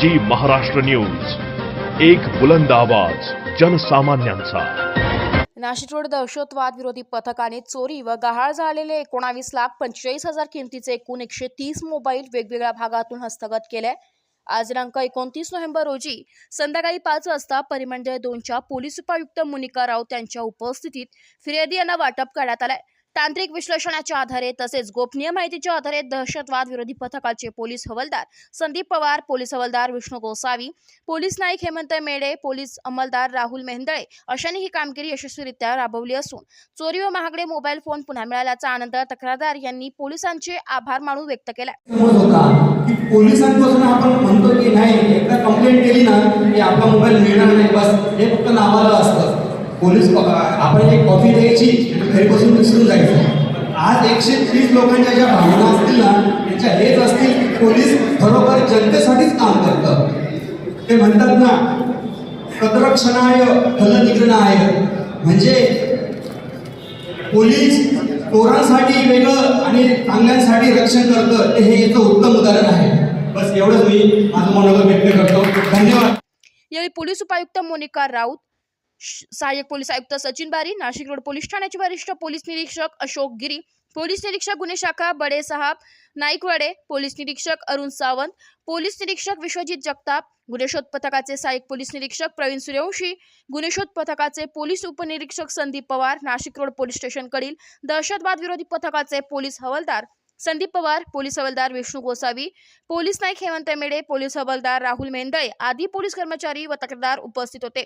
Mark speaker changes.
Speaker 1: जी Maharashtra news. एक बुलंद आवाज जनसामान्यांचा.
Speaker 2: नाशिक रोड दहशतवाद विरोधी पथकाने चोरी व गहाळ झालेले एकोणावीस लाख पंचेचाळीस हजार किमतीचे एकूण एकशे तीस मोबाईल वेगवेगळ्या भागातून हस्तगत केले. आज दिनांक एकोणतीस नोव्हेंबर रोजी संध्याकाळी पाच वाजता परिमंडळ दोनच्या पोलीस उपायुक्त मुनिका राऊत यांच्या उपस्थितीत फिर्यादी यांना वाटप करण्यात आलंय. तांत्रिक विश्लेषणाच्या आधारे तसेच गोपनीय माहितीच्या आधारे दहशतवाद विरोधी पथकाचे पोलीस हवालदार संदीप पवार पोलीस हवालदार विष्णू गोसावी पोलीस नाईक हेमंत मेडे पोलीस अंमलदार राहुल मेहंदळे अशांनी ही कामगिरी यशस्वीरित्या राबवली असून चोरी व महागडे मोबाईल फोन पुन्हा मिळाल्याचा आनंद तक्रारदार यांनी पोलिसांचे आभार मानून व्यक्त केला.
Speaker 3: पोलिसांपासून आपण म्हणतो की नाही एकदा कंप्लेंट केली ना की आपला मोबाईल मिळणार नाही बस हे फक्त नावाला असतं. पोलीस आपण एक कॉफी द्यायची घरी बसून विसरून जायचं? आज एकशे तीस लोकांच्या ज्या भावना असतील ना त्यांच्या हेच असतील की पोलीस खरोखर जनतेसाठीच काम करतं. ते म्हणतात ना कदरक्षणाय फलनिग्रणाय म्हणजे पोलीस चोरांसाठी वेगळं आणि चांगल्यांसाठी रक्षण करतं ते हे याचं उत्तम उदाहरण आहे. बस एवढंच मी माझं मनोगत व्यक्त करतो. धन्यवाद.
Speaker 2: यावेळी पोलीस उपायुक्त मोनिका राऊत सहाय्यक पोलीस आयुक्त सचिन बारी नाशिक रोड पोलीस ठाण्याचे वरिष्ठ पोलीस निरीक्षक अशोक गिरी पोलीस निरीक्षक गुन्हे शाखा बडे साहब नाईकवाडे पोलीस निरीक्षक अरुण सावंत पोलीस निरीक्षक विश्वजित जगताप गुन्हेशोध पथकाचे सहाय्यक पोलीस निरीक्षक प्रवीण सूर्यवंशी गुन्हेशोध पथकाचे पोलीस उपनिरीक्षक संदीप पवार नाशिक रोड पोलीस स्टेशनकडील दहशतवाद विरोधी पथकाचे पोलीस हवालदार संदीप पवार पोलीस हवालदार विष्णू गोसावी पोलीस नाईक हेमंत मेडे पोलीस हवालदार राहुल मेंदळे आदी पोलीस कर्मचारी व तक्रारदार उपस्थित होते.